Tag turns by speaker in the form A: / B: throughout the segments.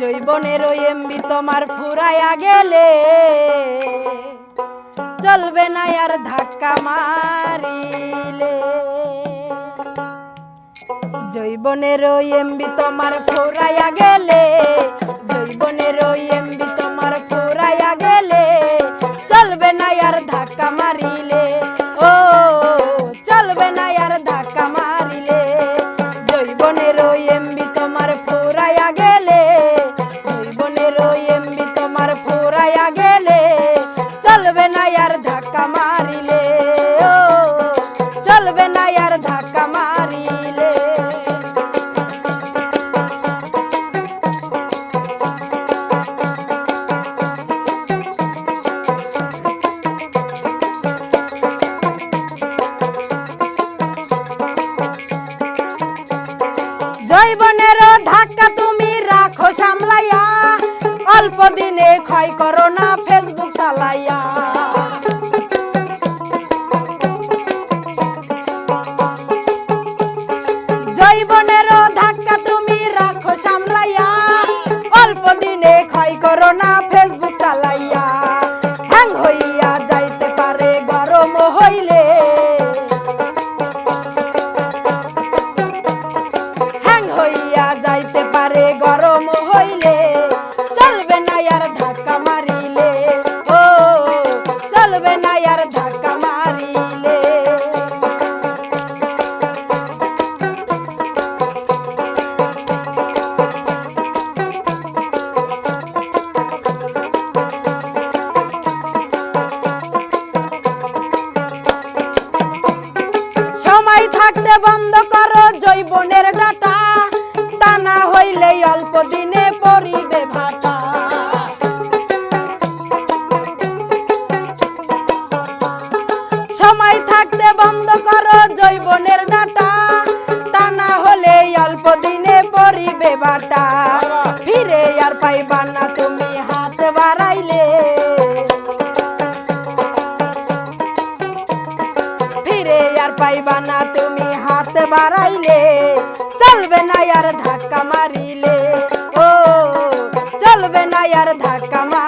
A: জৈবনের ওই এমবি তোমার ফুরাইয়া গেলে। চলবে না আর ধাক্কা মারিলে। জৈবনের ওই এমবি তোমার ফুরাইয়া গেলে। চলবে না আর ধাক্কা মারিলে। জৈবনের ধাক্কা তুমি রাখো সামলাইয়া, অল্প দিনে ক্ষয় করো ফেসবুক চালাইয়া। জৈবনের ডাটা তা না হইলে অল্প দিনে পরিবে ভাটা সময় থাকতে বন্ধ করো জৈবনের ডাটা। তা না হলে অল্প দিনে ফিরে আর পাইবা না পাইবা না তুমি হাত বাড়াইলে, চলবে না আর ধাক্কা মারিলে। ও, চলবে না আর ধাক্কা মারিলে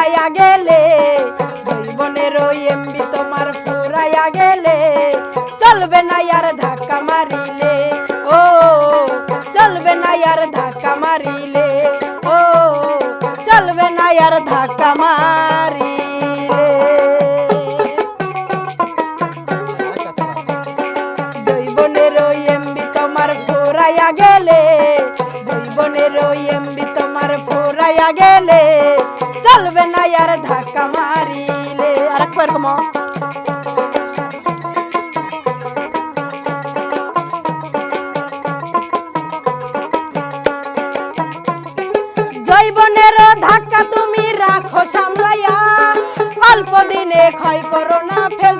A: ফুরাইয়া গেলে জৈবনের এমবি তোমার ফুরাইয়া গেলে, চলবে না আর ধাক্কা মারিলে, ও, চলবে না আর ধাক্কা মারিলে, ও, চলবে না আর ধাক্কা মারিলে। জৈবনের এমবি আর அரக்கு இருக்குமோ জৈবনের ধাক্কা তুমি রাখো সামলাইয়া। অল্প দিনে ক্ষয় করো না ফেসবুক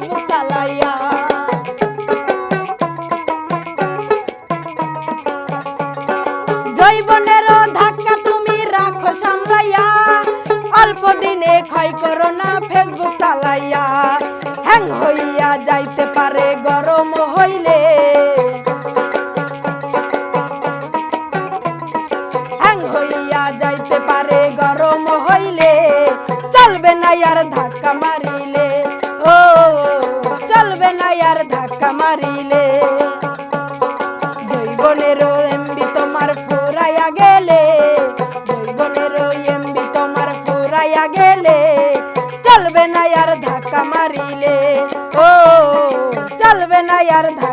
A: দিনে ক্ষয় করো না, ফেসবুক চালাইয়া। হ্যাং হইয়া যাইতে পারে, গরম হইলে। হ্যাং হইয়া যাইতে পারে, গরম হইলে। চলবে না আর ধাক্কা মারিলে। ও, চলবে না আর ধাক্কা মারিলে। জৈবনের এমবি তোমার ফুরাইয়া গেলে জৈবনের এমবি তোমার ফুরাইয়া গেলে। না আর ধাক্কা